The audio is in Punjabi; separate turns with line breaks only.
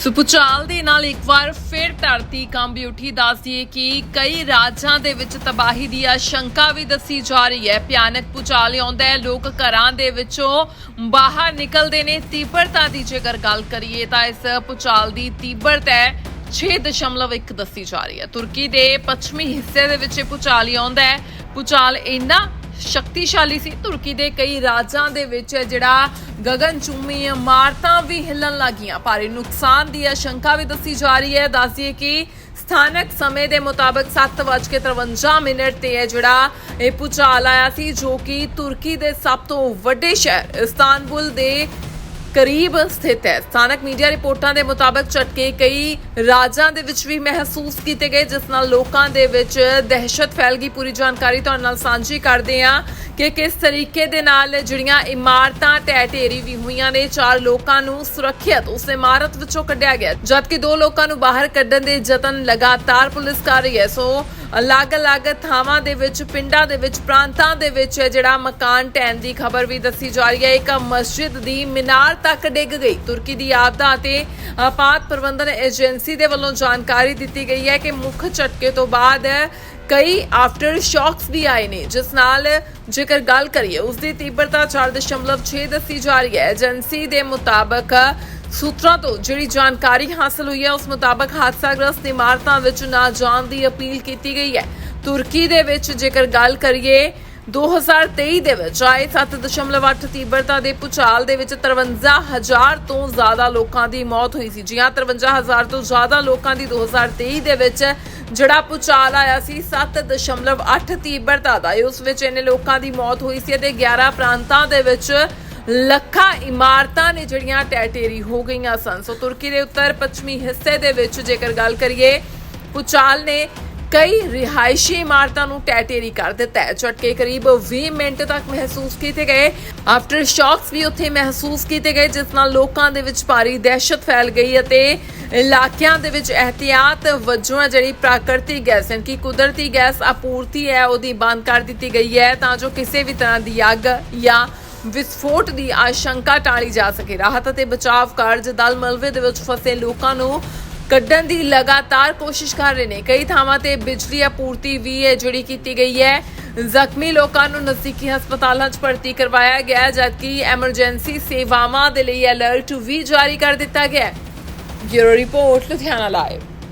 ਸੋ ਭੂਚਾਲ ਦੇ ਨਾਲ ਇੱਕ ਵਾਰ ਫਿਰ ਧਰਤੀ ਕੰਬ ਉੱਠੀ ਦੱਸਦੀਏ ਕਿ ਕਈ ਰਾਜਾਂ ਦੇ ਵਿੱਚ ਤਬਾਹੀ ਦੀ ਆਸ਼ੰਕਾ ਵੀ ਦੱਸੀ ਜਾ ਰਹੀ ਹੈ। ਭਿਆਨਕ ਭੂਚਾਲ ਆਉਂਦਾ ਹੈ, ਲੋਕ ਘਰਾਂ ਦੇ ਵਿੱਚੋਂ ਬਾਹਰ ਨਿਕਲਦੇ ਨੇ। ਤੀਬਰਤਾ ਦੀ ਜੇਕਰ ਗੱਲ ਕਰੀਏ ਤਾਂ ਇਸ ਭੂਚਾਲ ਦੀ ਤੀਬਰਤਾ ਹੈ 6.1 ਦੱਸੀ ਜਾ ਰਹੀ ਹੈ। ਤੁਰਕੀ ਦੇ ਪੱਛਮੀ ਹਿੱਸੇ ਦੇ ਵਿੱਚ ਇਹ ਭੂਚਾਲ ਆਉਂਦਾ ਹੈ। ਭੂਚਾਲ ਇੰਨਾ ਸ਼ਕਤੀਸ਼ਾਲੀ ਸੀ। ਤੁਰਕੀ ਦੇ ਕਈ ਰਾਜਾਂ ਦੇ ਵਿੱਚ ਜਿਹੜਾ ਗਗਨਚੁੰਮੀ ਇਮਾਰਤਾਂ ਵੀ ਹਿੱਲਣ ਲੱਗੀਆਂ। ਭਾਰੀ ਨੁਕਸਾਨ ਦੀ ਆਸ਼ੰਕਾ ਵੀ ਦੱਸੀ ਜਾ ਰਹੀ ਹੈ। ਦੱਸਦੀਏ ਕਿ ਸਥਾਨਕ ਸਮੇਂ ਦੇ ਮੁਤਾਬਕ 7:53 ਮਿੰਟ ਤੇ ਹੈ ਜਿਹੜਾ ਇਹ ਭੂਚਾਲ ਆਇਆ ਸੀ, ਜੋ ਕਿ ਤੁਰਕੀ ਦੇ ਸਭ ਤੋਂ ਵੱਡੇ ਸ਼ਹਿਰ, ਇਸਤਾਨਬੁਲ ਦੇ ਕਰੀਬ ਸਥਿਤ ਹੈ। ਸਥਾਨਕ ਮੀਡੀਆ ਰਿਪੋਰਟਾਂ ਦੇ ਮੁਤਾਬਕ ਝਟਕੇ ਕਈ ਰਾਜਾਂ ਦੇ ਵਿੱਚ ਵੀ ਮਹਿਸੂਸ ਕੀਤੇ ਗਏ, ਜਿਸ ਨਾਲ ਲੋਕਾਂ ਦੇ ਵਿੱਚ ਦਹਿਸ਼ਤ ਫੈਲ ਗਈ। ਪੂਰੀ ਜਾਣਕਾਰੀ ਤੁਹਾਡੇ ਨਾਲ ਸਾਂਝੀ ਕਰਦੇ ਹਾਂ ਕਿ ਕਿਸ ਤਰੀਕੇ ਦੇ ਨਾਲ ਜਿਹੜੀਆਂ ਇਮਾਰਤਾਂ ਟਹਿ ਢੇਰੀ ਵੀ ਹੋਈਆਂ ਨੇ, ਚਾਰ ਲੋਕਾਂ ਨੂੰ ਸੁਰੱਖਿਅਤ ਉਸ ਇਮਾਰਤ ਵਿੱਚੋਂ ਕੱਢਿਆ ਗਿਆ। ਜਦਕਿ ਦੋ ਲੋਕਾਂ ਨੂੰ ਬਾਹਰ ਕੱਢਣ ਦੇ ਯਤਨ ਲਗਾਤਾਰ ਪੁਲਿਸ ਕਰ ਰਹੀ ਹੈ, ਸੋ ਅਲੱਗ-ਅਲੱਗ ਥਾਵਾਂ ਦੇ ਵਿੱਚ, ਪਿੰਡਾਂ ਦੇ ਵਿੱਚ, ਪ੍ਰਾਂਤਾਂ ਦੇ ਵਿੱਚ ਜਿਹੜਾ ਮਕਾਨ ਢਹਿਣ ਦੀ ਖਬਰ ਵੀ ਦੱਸੀ ਜਾ ਰਹੀ ਹੈ। ਇੱਕ ਮਸਜਿਦ ਦੀ ਮੀਨਾਰ ਤੱਕ ਡਿੱਗ ਗਈ। ਤੁਰਕੀ ਦੀ ਆਪਦਾ ਅਤੇ ਆਪਾਤ ਪ੍ਰਬੰਧਨ ਏਜੰਸੀ ਦੇ ਵੱਲੋਂ ਜਾਣਕਾਰੀ ਦਿੱਤੀ ਗਈ ਹੈ ਕਿ ਮੁੱਖ ਝਟਕੇ ਤੋਂ ਬਾਅਦ ਕਈ ਆਫਟਰ ਸ਼ੌਕਸ ਵੀ ਆਏ ਨੇ। ਜਿਸ ਨਾਲ ਜੇਕਰ ਗੱਲ ਕਰੀਏ ਉਸ ਦੀ ਤੀਬਰਤਾ 4.6 ਦੱਸੀ ਜਾ ਰਹੀ ਹੈ। ਏਜੰਸੀ ਦੇ ਮੁਤਾਬਕ ਸੂਤਰਾਂ ਤੋਂ ਜਿਹੜੀ ਜਾਣਕਾਰੀ ਹਾਸਲ ਹੋਈ ਹੈ, ਉਸ ਮੁਤਾਬਕ ਹਾਦਸਾਗ੍ਰਸਤ ਇਮਾਰਤਾਂ ਵਿੱਚ ਨਾ ਜਾਣ ਦੀ ਅਪੀਲ ਕੀਤੀ ਗਈ ਹੈ। ਤੁਰਕੀ ਦੇ ਵਿੱਚ ਜੇਕਰ ਗੱਲ ਕਰੀਏ 2023 ਦੇ ਵਿੱਚ ਆਏ 7.8 ਤੀਬਰਤਾ ਦੇ ਭੂਚਾਲ ਦੇ ਵਿੱਚ 53000 ਤੋਂ ਜ਼ਿਆਦਾ ਲੋਕਾਂ ਦੀ ਮੌਤ ਹੋਈ ਸੀ। ਜੀ ਹਾਂ 53000 ਤੋਂ ਜ਼ਿਆਦਾ ਲੋਕਾਂ ਦੀ 2023 ਦੇ ਵਿੱਚ ਜਿਹੜਾ ਭੂਚਾਲ ਆਇਆ ਸੀ 7.8 ਤੀਬਰਤਾ ਦਾ, ਉਸ ਵਿੱਚ ਇਹਨੇ ਲੋਕਾਂ ਦੀ ਮੌਤ ਹੋਈ ਸੀ ਅਤੇ 11 ਪ੍ਰਾਂਤਾਂ ਦੇ ਵਿੱਚ ਲੱਖਾਂ ਇਮਾਰਤਾਂ ਨੇ ਜਿਹੜੀਆਂ ਟੈਟੇਰੀ ਹੋ ਗਈਆਂ ਸਨ। ਸੋ ਤੁਰਕੀ ਦੇ ਉੱਤਰ ਪੱਛਮੀ ਹਿੱਸੇ ਦੇ ਵਿੱਚ ਜੇਕਰ ਗੱਲ ਕਰੀਏ, ਭੂਚਾਲ ਨੇ ਕਈ ਰਿਹਾਇਸ਼ੀ ਇਮਾਰਤਾਂ ਨੂੰ ਟੈਟੇਰੀ ਕਰ ਦਿੱਤਾ ਹੈ। ਝਟਕੇ ਕਰੀਬ 20 ਮਿੰਟ ਤੱਕ ਮਹਿਸੂਸ ਕੀਤੇ ਗਏ। ਆਫਟਰ ਸ਼ੌਕਸ ਵੀ ਉੱਥੇ ਮਹਿਸੂਸ ਕੀਤੇ ਗਏ, ਜਿਸ ਨਾਲ ਲੋਕਾਂ ਦੇ ਵਿੱਚ ਭਾਰੀ ਦਹਿਸ਼ਤ ਫੈਲ ਗਈ ਅਤੇ ਇਲਾਕਿਆਂ ਦੇ ਵਿੱਚ ਇਹਤਿਆਤ ਵਜੋਂ ਹੈ ਜਿਹੜੀ ਪ੍ਰਾਕਿਰਤਿਕ ਗੈਸ ਯਾਨੀ ਕਿ ਕੁਦਰਤੀ ਗੈਸ ਆਪੂਰਤੀ ਹੈ, ਉਹਦੀ ਬੰਦ ਕਰ ਦਿੱਤੀ ਗਈ ਹੈ। ਤਾਂ ਜੋ ਕਿਸੇ ਵੀ ਤਰ੍ਹਾਂ ਦੀ ਅੱਗ ਜਾਂ ਵਿਸਫੋਟ ਦੀ ਆਸ਼ੰਕਾ ਟਾਲੀ ਜਾ ਸਕੇ। ਰਾਹਤ ਅਤੇ ਬਚਾਅ ਕਾਰਜ ਦਲ ਮਲਬੇ ਦੇ ਵਿੱਚ ਫਸੇ ਲੋਕਾਂ ਨੂੰ ਕੱਢਣ ਦੀ ਲਗਾਤਾਰ ਕੋਸ਼ਿਸ਼ ਕਰ ਰਹੇ ਨੇ। ਕਈ ਥਾਵਾਂ ਤੇ ਬਿਜਲੀ ਆਪੂਰਤੀ ਵੀ ਹੈ ਜਿਹੜੀ ਕੀਤੀ ਗਈ ਹੈ। ਜ਼ਖਮੀ ਲੋਕਾਂ ਨੂੰ ਨਜ਼ਦੀਕੀ ਹਸਪਤਾਲਾਂ 'ਚ ਭਰਤੀ ਕਰਵਾਇਆ ਗਿਆ, ਜਦਕਿ ਐਮਰਜੈਂਸੀ ਸੇਵਾਵਾਂ ਦੇ ਲਈ ਅਲਰਟ ਵੀ ਜਾਰੀ ਕਰ ਦਿੱਤਾ ਗਿਆ ਬਿਊਰੋ ਰਿਪੋਰਟ, ਲੁਧਿਆਣਾ ਲਾਈਵ